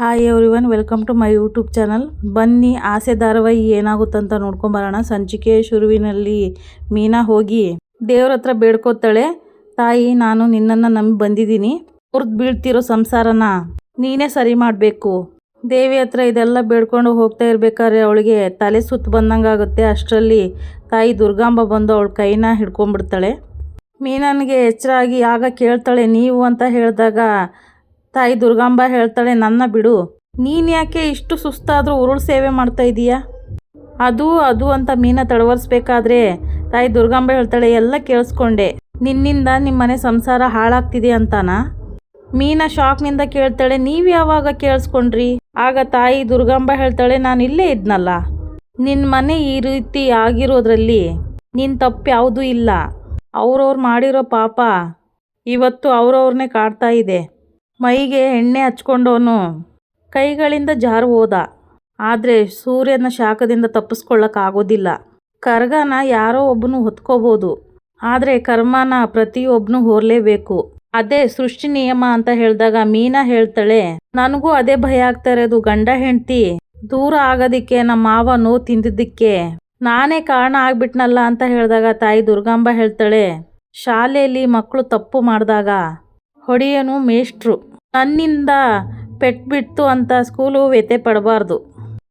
Hi everyone welcome to my YouTube channel ಬನ್ನಿ ಆಸೆ ಧಾರಾವಾಹಿ ಏನಾಗುತ್ತಂತ ನೋಡ್ಕೊಂಬರೋಣ ಸಂಚಿಕೆ ಶುರುವಿನಲ್ಲಿ ಮೀನಾ ಹೋಗಿ ದೇವ್ರ ಹತ್ರ ಬೇಡ್ಕೋತಾಳೆ. ತಾಯಿ, ನಾನು ನಿನ್ನನ್ನು ನಂಬಿ ಬಂದಿದ್ದೀನಿ. ಹುರ್ದು ಬೀಳ್ತಿರೋ ಸಂಸಾರನ ನೀನೇ ಸರಿ ಮಾಡಬೇಕು. ದೇವಿ ಹತ್ರ ಇದೆಲ್ಲ ಬೇಡ್ಕೊಂಡು ಹೋಗ್ತಾ ಇರ್ಬೇಕಾದ್ರೆ ಅವಳಿಗೆ ತಲೆ ಸುತ್ತು ಬಂದಂಗೆ ಆಗುತ್ತೆ. ಅಷ್ಟರಲ್ಲಿ ತಾಯಿ ದುರ್ಗಾಂಬ ಬಂದು ಅವಳ ಕೈನ ಹಿಡ್ಕೊಂಡ್ಬಿಡ್ತಾಳೆ. ಮೀನನಿಗೆ ಎಚ್ಚರ ಆಗಿ ಆಗ ಕೇಳ್ತಾಳೆ, ನೀವು ಅಂತ ಹೇಳಿದಾಗ ತಾಯಿ ದುರ್ಗಾಂಬ ಹೇಳ್ತಾಳೆ, ನನ್ನ ಬಿಡು. ನೀನ್ಯಾಕೆ ಇಷ್ಟು ಸುಸ್ತಾದರೂ ಉರುಳು ಸೇವೆ ಮಾಡ್ತಾ ಇದೀಯಾ? ಅದು ಅದು ಅಂತ ಮೀನ ತಡವರ್ಸ್ಬೇಕಾದ್ರೆ ತಾಯಿ ದುರ್ಗಾಂಬ ಹೇಳ್ತಾಳೆ, ಎಲ್ಲ ಕೇಳಿಸ್ಕೊಂಡೆ. ನಿನ್ನಿಂದ ನಿಮ್ಮ ಮನೆ ಸಂಸಾರ ಹಾಳಾಗ್ತಿದೆ ಅಂತಾನ? ಮೀನ ಶಾಕ್ನಿಂದ ಕೇಳ್ತಾಳೆ, ನೀವು ಯಾವಾಗ ಕೇಳಿಸ್ಕೊಂಡ್ರಿ? ಆಗ ತಾಯಿ ದುರ್ಗಾಂಬ ಹೇಳ್ತಾಳೆ, ನಾನು ಇಲ್ಲೇ ಇದ್ನಲ್ಲ. ನಿನ್ನ ಮನೆ ಈ ರೀತಿ ಆಗಿರೋದ್ರಲ್ಲಿ ನಿನ್ನ ತಪ್ಪು ಯಾವುದೂ ಇಲ್ಲ. ಅವ್ರವ್ರು ಮಾಡಿರೋ ಪಾಪ ಇವತ್ತು ಅವ್ರವ್ರನ್ನೇ ಕಾಡ್ತಾ ಇದೆ. ಮೈಗೆ ಎಣ್ಣೆ ಹಚ್ಕೊಂಡವನು ಕೈಗಳಿಂದ ಜಾರು ಹೋದ. ಆದರೆ ಸೂರ್ಯನ ಶಾಖದಿಂದ ತಪ್ಪಿಸ್ಕೊಳ್ಳೋಕ್ಕಾಗೋದಿಲ್ಲ ಕರ್ಗನ ಯಾರೋ ಒಬ್ಬನು ಹೊತ್ಕೋಬೋದು. ಆದರೆ ಕರ್ಮನ ಪ್ರತಿಯೊಬ್ಬನು ಹೋರಲೇಬೇಕು. ಅದೇ ಸೃಷ್ಟಿ ನಿಯಮ ಅಂತ ಹೇಳಿದಾಗ ಮೀನಾ ಹೇಳ್ತಾಳೆ, ನನಗೂ ಅದೇ ಭಯ ಆಗ್ತಾ ಇರೋದು, ಗಂಡ ಹೆಂಡತಿ. ದೂರ ಆಗೋದಿಕ್ಕೆ ನಮ್ಮ ಮಾವ ನೋವು ತಿಂದಿದ್ದಕ್ಕೆ. ನಾನೇ ಕಾರಣ ಆಗ್ಬಿಟ್ನಲ್ಲ ಅಂತ ಹೇಳಿದಾಗ ತಾಯಿ ದುರ್ಗಾಂಬ ಹೇಳ್ತಾಳೆ, ಶಾಲೆಯಲ್ಲಿ ಮಕ್ಕಳು ತಪ್ಪು ಮಾಡಿದಾಗ, ಹೊಡೆಯನು ಮೇಷ್ಟ್ರು. ನನ್ನಿಂದ ಪೆಟ್ಬಿಡ್ತು ಅಂತ ಸ್ಕೂಲು ವ್ಯಥೆ ಪಡಬಾರ್ದು.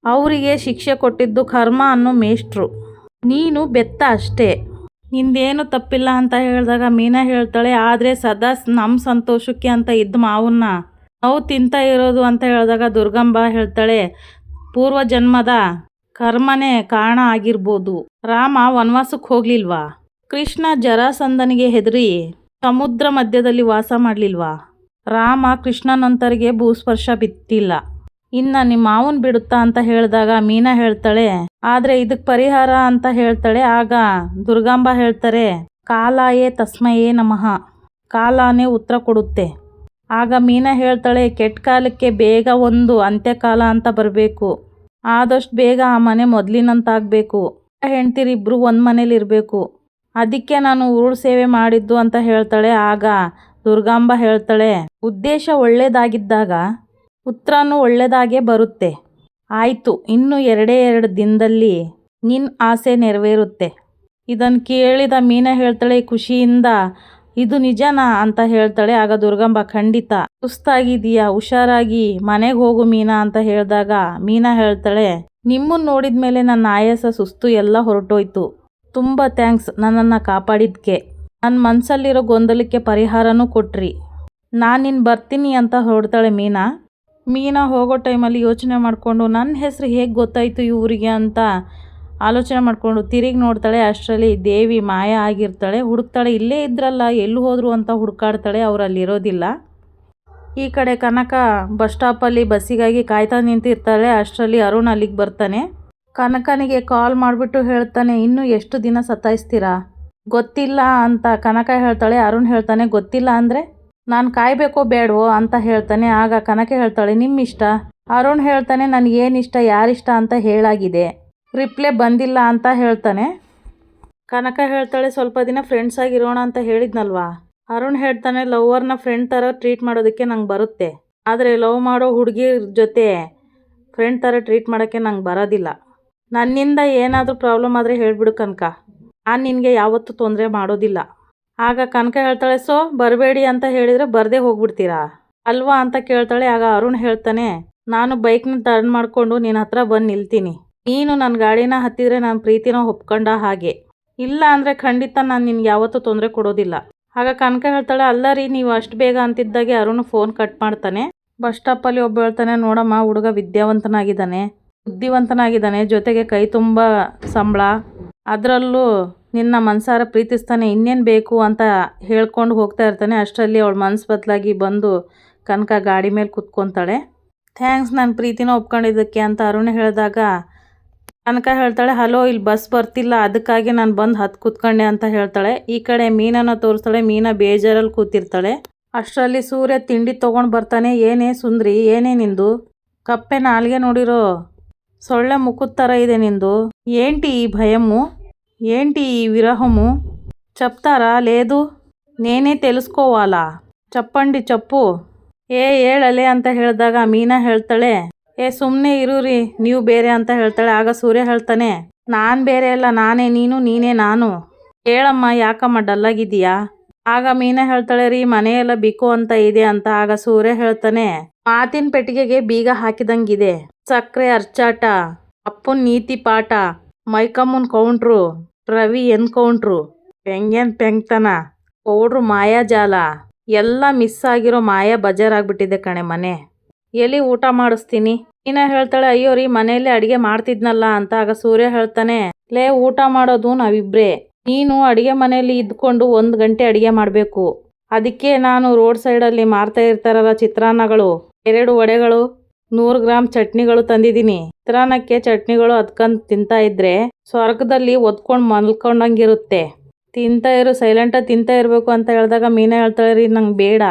ಅವರಿಗೆ ಶಿಕ್ಷೆ ಕೊಟ್ಟಿದ್ದು ಕರ್ಮ ಅನ್ನೋ ಮೇಷ್ಟ್ರು. ನೀನು ಬೆತ್ತ ಅಷ್ಟೇ. ನಿಂದೇನು ತಪ್ಪಿಲ್ಲ ಅಂತ ಹೇಳಿದಾಗ ಮೀನಾ ಹೇಳ್ತಾಳೆ, ಆದರೆ ಸದಾ ನಮ್ಮ ಸಂತೋಷಕ್ಕೆ ಅಂತ ಇದ್ದ ಮಾವನ್ನ ನಾವು ತಿಂತ ಇರೋದು ಅಂತ ಹೇಳಿದಾಗ ದುರ್ಗಂಬ ಹೇಳ್ತಾಳೆ ಪೂರ್ವ ಜನ್ಮದ ಕರ್ಮನೇ ಕಾರಣ ಆಗಿರ್ಬೋದು. ರಾಮ ವನವಾಸಕ್ಕೆ ಹೋಗ್ಲಿಲ್ವಾ? ಕೃಷ್ಣ ಜರಾಸಂದನಿಗೆ ಹೆದರಿ ಸಮುದ್ರ ಮಧ್ಯದಲ್ಲಿ ವಾಸ ಮಾಡಲಿಲ್ವಾ? ರಾಮ ಕೃಷ್ಣನಂತರಿಗೆ ಭೂಸ್ಪರ್ಶ ಬಿತ್ತಿಲ್ಲ. ಇನ್ನ ನಿಮ್ಮ ಮಾವನ್ ಬಿಡುತ್ತಾ ಅಂತ ಹೇಳಿದಾಗ ಮೀನಾ ಹೇಳ್ತಾಳೆ, ಆದ್ರೆ ಇದಕ್ಕೆ ಪರಿಹಾರ ಅಂತ ಹೇಳ್ತಾಳೆ, ಆಗ ದುರ್ಗಾಂಬ ಹೇಳ್ತಾರೆ, ಕಾಲಾಯೇ ತಸ್ಮಯೇ ನಮಃ, ಕಾಲಾನೇ ಉತ್ತರ ಕೊಡುತ್ತೆ. ಆಗ ಮೀನಾ ಹೇಳ್ತಾಳೆ, ಕೆಟ್ಟ ಕಾಲಕ್ಕೆ ಬೇಗ ಒಂದು ಅಂತ್ಯಕಾಲ ಅಂತ ಬರಬೇಕು, ಆದಷ್ಟು ಬೇಗ ಆ ಮನೆ ಮೊದಲಿನಂತಾಗಬೇಕು ಹೆಂಡ್ತಿರಿಬ್ರು ಒಂದು ಮನೇಲಿ ಇರಬೇಕು. ಅದಕ್ಕೆ ನಾನು ಊರು ಸೇವೆ ಮಾಡಿದ್ದು ಅಂತ ಹೇಳ್ತಾಳೆ. ಆಗ ದುರ್ಗಾಂಬ ಹೇಳ್ತಾಳೆ ಉದ್ದೇಶ ಒಳ್ಳೆಯದಾಗಿದ್ದಾಗ ಉತ್ತರನೂ ಒಳ್ಳೆಯದಾಗೇ ಬರುತ್ತೆ. ಆಯಿತು, ಇನ್ನು ಎರಡೇ ಎರಡು ದಿನದಲ್ಲಿ ನಿನ್ನ ಆಸೆ ನೆರವೇರುತ್ತೆ. ಇದನ್ನು ಕೇಳಿದ ಮೀನಾ ಹೇಳ್ತಾಳೆ, ಖುಷಿಯಿಂದ ಇದು ನಿಜನಾ? ಅಂತ ಹೇಳ್ತಾಳೆ, ಆಗ ದುರ್ಗಂಬ, ಖಂಡಿತ. ಸುಸ್ತಾಗಿದೀಯಾ ಹುಷಾರಾಗಿ ಮನೆಗೆ ಹೋಗು ಮೀನಾ ಅಂತ ಹೇಳಿದಾಗ ಮೀನಾ ಹೇಳ್ತಾಳೆ ನಿಮ್ಮನ್ನು ನೋಡಿದ ಮೇಲೆ ನನ್ನ ಆಯಾಸ, ಸುಸ್ತು ಎಲ್ಲ ಹೊರಟೋಯ್ತು. ತುಂಬ ಥ್ಯಾಂಕ್ಸ್ ನನ್ನನ್ನು ಕಾಪಾಡಿದ್ಕೆ. ನನ್ನ ಮನಸ್ಸಲ್ಲಿರೋ ಗೊಂದಲಕ್ಕೆ ಪರಿಹಾರನೂ ಕೊಟ್ರಿ. ನಾನು ನಿನ್ನ ಬರ್ತೀನಿ ಅಂತ ಹೊರಡ್ತಾಳೆ ಮೀನಾ. ಮೀನಾ ಹೋಗೋ ಟೈಮಲ್ಲಿ ಯೋಚನೆ ಮಾಡಿಕೊಂಡು ನನ್ನ ಹೆಸರು ಹೇಗೆ ಗೊತ್ತಾಯಿತು ಇವರಿಗೆ ಅಂತ ಆಲೋಚನೆ ಮಾಡಿಕೊಂಡು ತಿರುಗಿ ನೋಡ್ತಾಳೆ ಅಷ್ಟರಲ್ಲಿ ದೇವಿ ಮಾಯ ಆಗಿರ್ತಾಳೆ. ಹುಡುಕ್ತಾಳೆ, ಇಲ್ಲೇ ಇದ್ರಲ್ಲ, ಎಲ್ಲಿ ಹೋದರು? ಅಂತ ಹುಡುಕಾಡ್ತಾಳೆ ಅವರಲ್ಲಿ ಇರೋದಿಲ್ಲ. ಈ ಕಡೆ ಕನಕ ಬಸ್ ಸ್ಟಾಪಲ್ಲಿ ಬಸ್ಸಿಗಾಗಿ ಕಾಯ್ತಾ ನಿಂತಿರ್ತಾಳೆ. ಅಷ್ಟರಲ್ಲಿ ಅರುಣ್ ಅಲ್ಲಿಗೆ ಬರ್ತಾನೆ. ಕನಕನಿಗೆ ಕಾಲ್ ಮಾಡಿಬಿಟ್ಟು ಹೇಳ್ತಾನೆ, ಇನ್ನೂ ಎಷ್ಟು ದಿನ ಸತಾಯಿಸ್ತೀರಾ? ಗೊತ್ತಿಲ್ಲ ಅಂತ ಕನಕ ಹೇಳ್ತಾಳೆ. ಅರುಣ್ ಹೇಳ್ತಾನೆ, ಗೊತ್ತಿಲ್ಲ ಅಂದರೆ? ನಾನು ಕಾಯಬೇಕೋ ಬೇಡವೋ ಅಂತ ಹೇಳ್ತಾನೆ. ಆಗ ಕನಕ ಹೇಳ್ತಾಳೆ ನಿಮ್ಮ ಇಷ್ಟ ಅರುಣ್ ಹೇಳ್ತಾನೆ ನನಗೇನಿಷ್ಟ ಯಾರಿಷ್ಟ ಅಂತ ಹೇಳಾಗಿದೆ. ರಿಪ್ಲೈ ಬಂದಿಲ್ಲ ಅಂತ ಹೇಳ್ತಾನೆ. ಕನಕ ಹೇಳ್ತಾಳೆ, ಸ್ವಲ್ಪ ದಿನ ಫ್ರೆಂಡ್ಸ್ ಆಗಿರೋಣ ಅಂತ ಹೇಳಿದ್ನಲ್ವಾ? ಅರುಣ್ ಹೇಳ್ತಾನೆ, ಲವ್ವರ್ನ ಫ್ರೆಂಡ್ ಥರ ಟ್ರೀಟ್ ಮಾಡೋದಕ್ಕೆ ನಂಗೆ ಬರುತ್ತೆ. ಆದರೆ ಲವ್ ಮಾಡೋ ಹುಡುಗಿ ಜೊತೆ ಫ್ರೆಂಡ್ ಥರ ಟ್ರೀಟ್ ಮಾಡೋಕ್ಕೆ ನಂಗೆ ಬರೋದಿಲ್ಲ. ನನ್ನಿಂದ ಏನಾದರೂ ಪ್ರಾಬ್ಲಮ್ ಆದರೆ ಹೇಳಿಬಿಡು ಕನಕ. ನಾನು ನಿನಗೆ ಯಾವತ್ತೂ ತೊಂದರೆ ಮಾಡೋದಿಲ್ಲ. ಆಗ ಕನಕ ಹೇಳ್ತಾಳೆ, ಸೊ, ಬರಬೇಡಿ ಅಂತ ಹೇಳಿದರೆ ಬರದೇ ಹೋಗ್ಬಿಡ್ತೀರಾ? ಅಲ್ವಾ? ಅಂತ ಕೇಳ್ತಾಳೆ. ಆಗ ಅರುಣ್ ಹೇಳ್ತಾನೆ, ನಾನು ಬೈಕ್ನ ಟರ್ನ್ ಮಾಡಿಕೊಂಡು ನಿನ್ನ ಹತ್ರ ಬಂದು ನಿಲ್ತೀನಿ. ನೀನು ನನ್ನ ಗಾಡಿನ ಹತ್ತಿದ್ರೆ ನಾನು ಪ್ರೀತಿನ ಒಪ್ಕೊಂಡ ಹಾಗೆ. ಇಲ್ಲ ಅಂದರೆ ಖಂಡಿತ ನಾನು ನಿನ್ಗೆ ಯಾವತ್ತೂ ತೊಂದರೆ ಕೊಡೋದಿಲ್ಲ. ಆಗ ಕನಕ ಹೇಳ್ತಾಳೆ, ಅಲ್ಲ ರೀ, ನೀವು ಅಷ್ಟು ಬೇಗ ಅಂತಿದ್ದಾಗೆ ಅರುಣ್ ಫೋನ್ ಕಟ್ ಮಾಡ್ತಾನೆ. ಬಸ್ ಸ್ಟಾಪಲ್ಲಿ ಒಬ್ಬ ಹೇಳ್ತಾನೆ, ನೋಡಮ್ಮ, ಹುಡುಗ ವಿದ್ಯಾವಂತನಾಗಿದ್ದಾನೆ, ಬುದ್ಧಿವಂತನಾಗಿದ್ದಾನೆ, ಜೊತೆಗೆ ಕೈ ತುಂಬ ಸಂಬಳ. ಅದರಲ್ಲೂ ನಿನ್ನ ಮನಸಾರ ಪ್ರೀತಿಸ್ತಾನೆ ಇನ್ನೇನು ಬೇಕು ಅಂತ ಹೇಳ್ಕೊಂಡು ಹೋಗ್ತಾ ಇರ್ತಾನೆ ಅಷ್ಟರಲ್ಲಿ ಅವಳ ಮನಸ್ಸು ಬದಲಾಗಿ ಬಂದು ಕನಕ ಗಾಡಿ ಮೇಲೆ ಕುತ್ಕೊತಾಳೆ ಥ್ಯಾಂಕ್ಸ್ ನನ್ನ ಪ್ರೀತಿನ ಒಪ್ಕೊಂಡಿದ್ದಕ್ಕೆ ಅಂತ ಅರುಣ್ ಹೇಳಿದಾಗ ಕನಕ ಹೇಳ್ತಾಳೆ ಹಲೋ ಇಲ್ಲಿ ಬಸ್ ಬರ್ತಿಲ್ಲ ಅದಕ್ಕಾಗಿ ನಾನು ಬಂದು ಹತ್ತು ಕೂತ್ಕೊಂಡೆ ಅಂತ ಹೇಳ್ತಾಳೆ ಈ ಕಡೆ ಮೀನನ್ನು ತೋರಿಸ್ತಾಳೆ ಮೀನ ಬೇಜಾರಲ್ಲಿ ಕೂತಿರ್ತಾಳೆ ಅಷ್ಟರಲ್ಲಿ ಸೂರ್ಯ ತಿಂಡಿ ತೊಗೊಂಡು ಬರ್ತಾನೆ ಏನೇ ಸುಂದ್ರಿ ಏನೇ ನಿಂದು ಕಪ್ಪೆ ನಾಲ್ಗೆ ನೋಡಿರೋ ಸೊಳ್ಳೆ ಮುಖದ ಥರ ಇದೆ ನಿಂದು ఏంటి ఈ భయము ఏంటి ఈ విరహము చెప్తారా లేదు నేనే తెలుసుకోవాలా చెప్పండి చెప్పు ಏ ಹೇಳಲೆ ಅಂತ ಹೇಳಿದಾಗ ಮೀನಾ ಹೇಳ್ತಾಳೆ ಏ ಸುಮ್ಮನೆ ಇರುರಿ ನೀವು ಬೇರೆ ಅಂತ ಹೇಳ್ತಾಳೆ ಆಗ ಸೂರ್ಯ ಹೇಳ್ತಾನೆ ನಾನು ಬೇರೆ ಅಲ್ಲ ನಾನೇ ನೀನು ನೀನೇ ನಾನು ಹೇಳಮ್ಮ ಯಾಕಮ್ಮ ಡಲ್ಲಾಗಿದ್ದೀಯಾ ಆಗ ಮೀನಾ ಹೇಳ್ತಾಳೆ ರೀ ಮನೆಯೆಲ್ಲ ಬಿಕು ಅಂತ ಇದೆ ಅಂತ ಆಗ ಸೂರ್ಯ ಹೇಳ್ತಾನೆ ಮಾತಿನ ಪೆಟ್ಟಿಗೆಗೆ ಬೀಗ ಹಾಕಿದಂಗಿದೆ ಸಕ್ಕರೆ ಅರ್ಚಾಟ ಅಪ್ಪನ್ ನೀತಿ ಪಾಠ ಮೈಕಮ್ಮನ್ ಕೌಂಟ್ರು ರವಿ ಎನ್ಕೌಂಟ್ರು. ಪೆಂಗ್ಯನ್ ಪೆಂಗ್ತನ. ಪೌಡ್ರು ಮಾಯಾಜಾಲ ಎಲ್ಲ ಮಿಸ್ ಆಗಿರೋ ಮಾಯಾ ಬಜಾರ್ ಆಗ್ಬಿಟ್ಟಿದೆ ಕಣೆ ಮನೆ. ಎಲ್ಲಿ ಊಟ ಮಾಡಿಸ್ತೀನಿ. ನೀನ ಹೇಳ್ತಾಳೆ, ಅಯ್ಯೋ ರೀ, ಮನೆಯಲ್ಲೇ ಅಡಿಗೆ ಮಾಡ್ತಿದ್ನಲ್ಲ ಅಂತ. ಆಗ ಸೂರ್ಯ ಹೇಳ್ತಾನೆ, ಲೇ, ಊಟ ಮಾಡೋದು ನಾವಿಬ್ರೇ. ನೀನು ಅಡಿಗೆ ಮನೆಯಲ್ಲಿ ಇದ್ಕೊಂಡು ಒಂದು ಗಂಟೆ ಅಡಿಗೆ ಮಾಡಬೇಕು. ಅದಕ್ಕೆ ನಾನು ರೋಡ್ ಸೈಡಲ್ಲಿ ಮಾರ್ತಾ ಇರ್ತಾರಲ್ಲ ಚಿತ್ರಾನ್ನಗಳು, ಎರಡು ವಡೆಗಳು. ನೂರು ಗ್ರಾಮ್ ಚಟ್ನಿಗಳು ತಂದಿದ್ದೀನಿ. ಚಿತ್ರಾನ್ನಕ್ಕೆ ಚಟ್ನಿಗಳು ಅದ್ಕೊಂಡ್ ತಿಂತಾ ಇದ್ರೆ ಸ್ವರ್ಗದಲ್ಲಿ ಒದ್ಕೊಂಡು ಮಲ್ಕೊಂಡಂಗಿರುತ್ತೆ. ತಿಂತಾ ಇರು ಸೈಲೆಂಟಾಗಿ ತಿಂತಾ ಇರಬೇಕು ಅಂತ ಹೇಳಿದಾಗ ಮೀನಾ ಹೇಳ್ತಾಳೆ ರೀ ನಂಗೆ ಬೇಡ.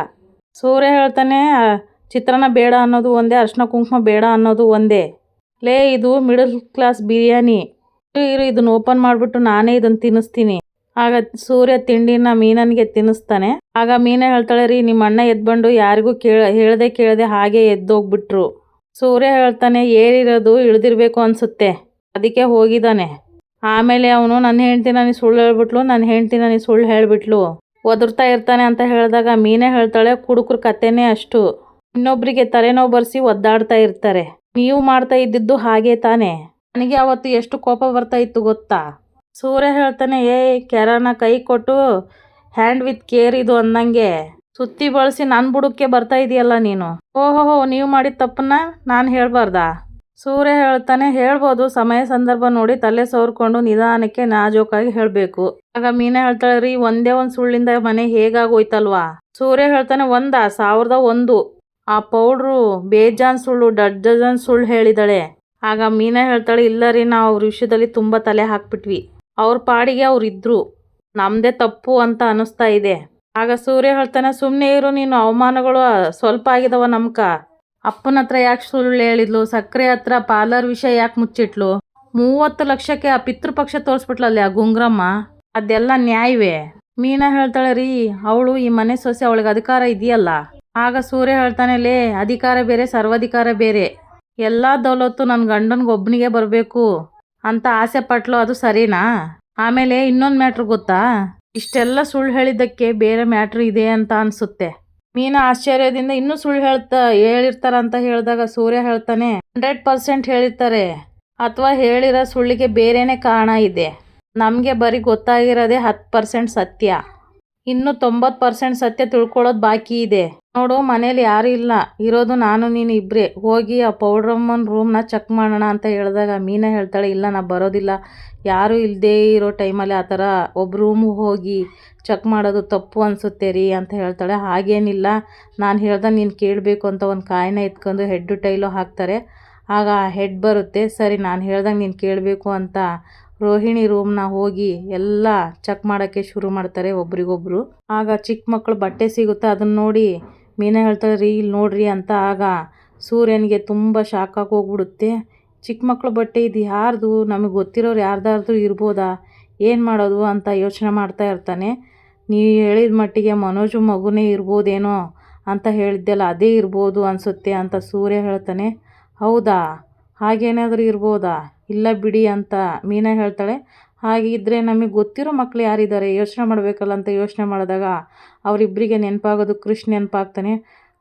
ಸೂರ್ಯ ಹೇಳ್ತಾನೆ "ಆ, ಚಿತ್ರಾನ್ನ ಬೇಡ ಅನ್ನೋದು ಒಂದೇ ಅರ್ಶಿನ ಕುಂಕುಮ ಬೇಡ ಅನ್ನೋದು ಒಂದೇ. ಲೇ ಇದು ಮಿಡಲ್ ಕ್ಲಾಸ್ ಬಿರಿಯಾನಿ. ಇರು ಇದನ್ನ ಓಪನ್ ಮಾಡಿಬಿಟ್ಟು ನಾನೇ ಇದನ್ನು ತಿನ್ನಿಸ್ತೀನಿ. ಆಗ ಸೂರ್ಯ ತಿಂಡಿನ ಮೀನನಿಗೆ ತಿನ್ನಿಸ್ತಾನೆ. ಆಗ ಮೀನ ಹೇಳ್ತಾಳೆ ರೀ ನಿಮ್ಮ ಅಣ್ಣ ಎದ್ಬಂಡು ಯಾರಿಗೂ ಕೇಳ ಹೇಳದೆ ಕೇಳದೆ ಹಾಗೆ ಎದ್ದೋಗ್ಬಿಟ್ರು. ಸೂರ್ಯ ಹೇಳ್ತಾನೆ, ಏರಿರೋದು ಇಳಿದಿರಬೇಕು ಅನ್ಸುತ್ತೆ. ಅದಕ್ಕೆ ಹೋಗಿದ್ದಾನೆ. ಆಮೇಲೆ ಅವನು ನನ್ನ ಹೆಂಡ್ತಿ ನನಗೆ ಸುಳ್ಳು ಹೇಳ್ಬಿಟ್ಲು ನನ್ನ ಹೆಂಡ್ತಿ ನನಗೆ ಸುಳ್ಳು ಹೇಳ್ಬಿಟ್ಲು. ಒದರ್ತಾ ಇರ್ತಾನೆ ಅಂತ ಹೇಳಿದಾಗ ಮೀನೇ ಹೇಳ್ತಾಳೆ, ಕುಡುಕ್ರ ಕತೆನೇ ಅಷ್ಟು. ಇನ್ನೊಬ್ಬರಿಗೆ ತಲೆನೋವು ಬರ್ಸಿ ಒದ್ದಾಡ್ತಾ ಇರ್ತಾರೆ. ನೀವು ಮಾಡ್ತಾ ಇದ್ದಿದ್ದು ಹಾಗೆ ತಾನೆ. ನನಗೆ ಅವತ್ತು ಎಷ್ಟು ಕೋಪ ಬರ್ತಾ ಇತ್ತು ಗೊತ್ತಾ? ಸೂರ್ಯ ಹೇಳ್ತಾನೆ, ಏಯ್, ಕೆರನ ಕೈ ಕೊಟ್ಟು ಹ್ಯಾಂಡ್ ವಿತ್ ಕೇರ್ ಇದು ಅಂದಂಗೆ. ಸುತ್ತಿ ಬಳಸಿ ನನ್ನ ಬುಡಕ್ಕೆ ಬರ್ತಾ ಇದೆಯಲ್ಲ ನೀನು? ಓಹೋಹೋ, ನೀವು ಮಾಡಿದ ತಪ್ಪನ್ನ ನಾನು ಹೇಳಬಾರ್ದಾ? ಸೂರ್ಯ ಹೇಳ್ತಾನೆ, ಹೇಳ್ಬೋದು. ಸಮಯ ಸಂದರ್ಭ ನೋಡಿ ತಲೆ ಸೋರ್ಕೊಂಡು ನಿಧಾನಕ್ಕೆ ನಾಜೋಕಾಗಿ ಹೇಳಬೇಕು. ಆಗ ಮೀನಾ ಹೇಳ್ತಾಳೆ, ರೀ, ಒಂದೇ ಒಂದು ಸುಳ್ಳಿಂದ ಮನೆ ಹೇಗಾಗೋಯ್ತಲ್ವಾ? ಸೂರ್ಯ ಹೇಳ್ತಾನೆ, ಒಂದ, ಸಾವಿರದ ಒಂದು. ಆ ಪೌಡ್ರು ಬೇಜಾನ್ ಸುಳ್ಳು ಡಜನ್ ಸುಳ್ಳು ಹೇಳಿದಾಳೆ. ಆಗ ಮೀನಾ ಹೇಳ್ತಾಳೆ, ಇಲ್ಲ ರೀ, ನಾವು ಅವ್ರ ವಿಷಯದಲ್ಲಿ ತುಂಬ ತಲೆ ಹಾಕ್ಬಿಟ್ವಿ. ಅವ್ರ ಪಾಡಿಗೆ ಅವ್ರು ಇದ್ರು. ನಮ್ಮದೇ ತಪ್ಪು ಅಂತ ಅನಿಸ್ತಾ ಇದೆ. ಆಗ ಸೂರ್ಯ ಹೇಳ್ತಾನೆ ಸುಮ್ಮನೆ ಇರು, ನೀನು ಅವಮಾನಗಳು ಸ್ವಲ್ಪ ಆಗಿದವ ನಮ್ಕ. ಅಪ್ಪನ ಹತ್ರ ಯಾಕೆ ಸುಳ್ಳು ಹೇಳಿದ್ಲು? ಸಕ್ಕರೆ ಹತ್ರ ಪಾರ್ಲರ್ ವಿಷಯ ಯಾಕೆ ಮುಚ್ಚಿಟ್ಲು? ಮೂವತ್ತು ಲಕ್ಷಕ್ಕೆ ಆ ಪಿತೃಪಕ್ಷ ತೋರಿಸ್ಬಿಟ್ಲಲ್ಲಿ ಆ ಗುಂಗ್ರಮ್ಮ. ಅದೆಲ್ಲ ನ್ಯಾಯವೇ? ಮೀನಾ ಹೇಳ್ತಾಳೆ, ರೀ, ಅವಳು ಈ ಮನೆ ಸೊಸೆ, ಅವಳಿಗೆ ಅಧಿಕಾರ ಇದೆಯಲ್ಲ? ಆಗ ಸೂರ್ಯ ಹೇಳ್ತಾನೆ, ಲೇ, ಅಧಿಕಾರ ಬೇರೆ, ಸರ್ವಾಧಿಕಾರ ಬೇರೆ. ಎಲ್ಲ ದೌಲತ್ತು ನನ್ನ ಗಂಡನಿಗೆ ಒಬ್ಬನಿಗೆ ಬರಬೇಕು ಅಂತ ಆಸೆ ಪಟ್ಲು, ಅದು ಸರಿನಾ? ಆಮೇಲೆ ಇನ್ನೊಂದು ಮ್ಯಾಟ್ರ್ ಗೊತ್ತಾ? ಇಷ್ಟೆಲ್ಲ ಸುಳ್ಳು ಹೇಳಿದ್ದಕ್ಕೆ ಬೇರೆ ಮ್ಯಾಟ್ರ್ ಇದೆ ಅಂತ ಅನಿಸುತ್ತೆ. ಮೀನಾ ಆಶ್ಚರ್ಯದಿಂದ ಇನ್ನೂ ಸುಳ್ಳು ಹೇಳ್ತಾ ಹೇಳಿರ್ತಾರ ಅಂತ ಹೇಳಿದಾಗ ಸೂರ್ಯ ಹೇಳ್ತಾನೆ, ಹಂಡ್ರೆಡ್ ಪರ್ಸೆಂಟ್ ಹೇಳಿರ್ತಾರೆ. ಅಥವಾ ಹೇಳಿರೋ ಸುಳ್ಳಿಗೆ ಬೇರೆನೇ ಕಾರಣ ಇದೆ. ನಮಗೆ ಬರೀ ಗೊತ್ತಾಗಿರೋದೇ ಹತ್ತು ಪರ್ಸೆಂಟ್ ಸತ್ಯ. ಇನ್ನು ತೊಂಬತ್ತು ಪರ್ಸೆಂಟ್ ಸತ್ಯ ತಿಳ್ಕೊಳ್ಳೋದು ಬಾಕಿ ಇದೆ. ನೋಡು, ಮನೇಲಿ ಯಾರು ಇಲ್ಲ. ಇರೋದು ನಾನು, ನೀನು ಇಬ್ಬರೇ ಹೋಗಿ ಆ ಪೌಡ್ರಮ್ಮನ ರೂಮ್ನ ಚೆಕ್ ಮಾಡೋಣ ಅಂತ ಹೇಳಿದಾಗ ಮೀನಾ ಹೇಳ್ತಾಳೆ, ಇಲ್ಲ, ನಾ ಬರೋದಿಲ್ಲ. ಯಾರು ಇಲ್ಲದೇ ಇರೋ ಟೈಮಲ್ಲಿ ಆ ಥರ ಒಬ್ಬ ರೂಮ್ ಹೋಗಿ ಚೆಕ್ ಮಾಡೋದು ತಪ್ಪು ಅನಿಸುತ್ತೆ ರೀ ಅಂತ ಹೇಳ್ತಾಳೆ. ಹಾಗೇನಿಲ್ಲ. ನಾನು ಹೇಳ್ದಾಗ ನೀನು ಕೇಳಬೇಕು ಅಂತ ಒಂದು ಕಾಯಿನ ಎತ್ಕೊಂಡು ಹೆಡ್ಡು ಟೈಲು ಹಾಕ್ತಾರೆ. ಆಗ ಹೆಡ್ ಬರುತ್ತೆ. ಸರಿ, ನಾನು ಹೇಳ್ದಂಗೆ ನೀನು ಕೇಳಬೇಕು ಅಂತ ರೋಹಿಣಿ ರೂಮ್ನ ಹೋಗಿ ಎಲ್ಲ ಚೆಕ್ ಮಾಡೋಕ್ಕೆ ಶುರು ಮಾಡ್ತಾರೆ ಒಬ್ರಿಗೊಬ್ರು. ಆಗ ಚಿಕ್ಕ ಮಕ್ಕಳು ಬಟ್ಟೆ ಸಿಗುತ್ತೆ ಅದನ್ನು ನೋಡಿ, ಮೀನಾ ಹೇಳ್ತಾರೆ ರೀ ಇಲ್ಲಿ ನೋಡ್ರಿ ಅಂತ ಆಗ ಸೂರ್ಯನಿಗೆ ತುಂಬ ಶಾಕಾಗಿ ಹೋಗ್ಬಿಡುತ್ತೆ. ಚಿಕ್ಕ ಮಕ್ಕಳು ಬಟ್ಟೆ ಇದು ಯಾರ್ದು? ನಮಗೆ ಗೊತ್ತಿರೋರು ಯಾರ್ದಾದ್ರೂ ಇರ್ಬೋದಾ? ಏನು ಮಾಡೋದು ಅಂತ ಯೋಚನೆ ಮಾಡ್ತಾ ಇರ್ತಾನೆ. ನೀವು ಹೇಳಿದ ಮಟ್ಟಿಗೆ ಮನೋಜು ಮಗುನೇ ಇರ್ಬೋದೇನೋ ಅಂತ ಹೇಳಿದ್ದೆಲ್ಲ ಅದೇ ಇರ್ಬೋದು ಅನಿಸುತ್ತೆ ಅಂತ ಸೂರ್ಯ ಹೇಳ್ತಾನೆ. ಹೌದಾ? ಹಾಗೇನಾದರೂ ಇರ್ಬೋದಾ? ಇಲ್ಲ ಬಿಡಿ ಅಂತ ಮೀನಾ ಹೇಳ್ತಾಳೆ. ಹಾಗಿದ್ದರೆ ನಮಗೆ ಗೊತ್ತಿರೋ ಮಕ್ಕಳು ಯಾರಿದ್ದಾರೆ? ಯೋಚನೆ ಮಾಡಬೇಕಲ್ಲ ಅಂತ ಯೋಚನೆ ಮಾಡಿದಾಗ ಅವರಿಬ್ಬರಿಗೆ ನೆನಪಾಗೋದು ಕೃಷ್ ನೆನಪಾಗ್ತಾನೆ.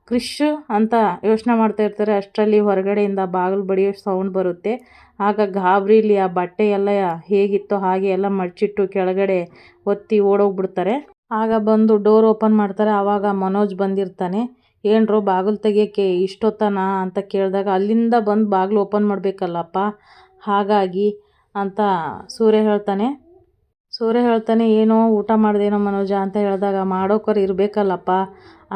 ಕೃಷ್ ಅಂತ ಯೋಚನೆ ಮಾಡ್ತಾ ಇರ್ತಾರೆ. ಅಷ್ಟರಲ್ಲಿ ಹೊರಗಡೆಯಿಂದ ಬಾಗಿಲು ಬಡಿಯೋ ಸೌಂಡ್ ಬರುತ್ತೆ. ಆಗ ಗಾಬರಿಲಿ ಆ ಬಟ್ಟೆ ಎಲ್ಲ ಹೇಗಿತ್ತೋ ಹಾಗೆ ಎಲ್ಲ ಮಡಚಿಟ್ಟು ಕೆಳಗಡೆ ಒತ್ತಿ ಓಡೋಗ್ಬಿಡ್ತಾರೆ. ಆಗ ಬಂದು ಡೋರ್ ಓಪನ್ ಮಾಡ್ತಾರೆ. ಆವಾಗ ಮನೋಜ್ ಬಂದಿರ್ತಾನೆ. ಏನ್ರೋ ಬಾಗಿಲು ತೆಗಿಯೋಕ್ಕೆ ಇಷ್ಟೊತ್ತನಾ ಅಂತ ಕೇಳಿದಾಗ ಅಲ್ಲಿಂದ ಬಂದು ಬಾಗಿಲು ಓಪನ್ ಮಾಡಬೇಕಲ್ಲಪ್ಪ. ಹಾಗಾಗಿ ಅಂತ ಸೂರ್ಯ ಹೇಳ್ತಾನೆ. ಸೂರ್ಯ ಹೇಳ್ತಾನೆ, ಏನೋ ಊಟ ಮಾಡ್ದೇನೋ ಮನೋಜ ಅಂತ ಹೇಳಿದಾಗ ಮಾಡೋಕರು ಇರಬೇಕಲ್ಲಪ್ಪ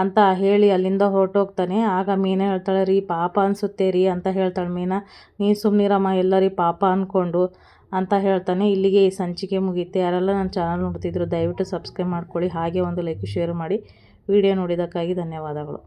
ಅಂತ ಹೇಳಿ ಅಲ್ಲಿಂದ ಹೊರಟೋಗ್ತಾನೆ. ಆಗ ಮೀನಾ ಹೇಳ್ತಾಳೆ, ರೀ, ಪಾಪ ಅನಿಸುತ್ತೆ ರೀ ಅಂತ ಹೇಳ್ತಾಳೆ ಮೀನಾ. ನೀನು ಸುಮ್ಮನಿರಮ್ಮ ಎಲ್ಲರಿ ಪಾಪ ಅಂದ್ಕೊಂಡು ಅಂತ ಹೇಳ್ತಾನೆ. ಇಲ್ಲಿಗೆ ಈ ಸಂಚಿಕೆ ಮುಗಿಯುತ್ತೆ ಯಾರೆಲ್ಲ ನನ್ನ ಚಾನಲ್ ನೋಡ್ತಿದ್ರು ದಯವಿಟ್ಟು ಸಬ್ಸ್ಕ್ರೈಬ್ ಮಾಡ್ಕೊಳ್ಳಿ. ಹಾಗೆ ಒಂದು ಲೈಕ್ ಶೇರ್ ಮಾಡಿ. ವಿಡಿಯೋ ನೋಡಿದ್ದಕ್ಕಾಗಿ ಧನ್ಯವಾದಗಳು.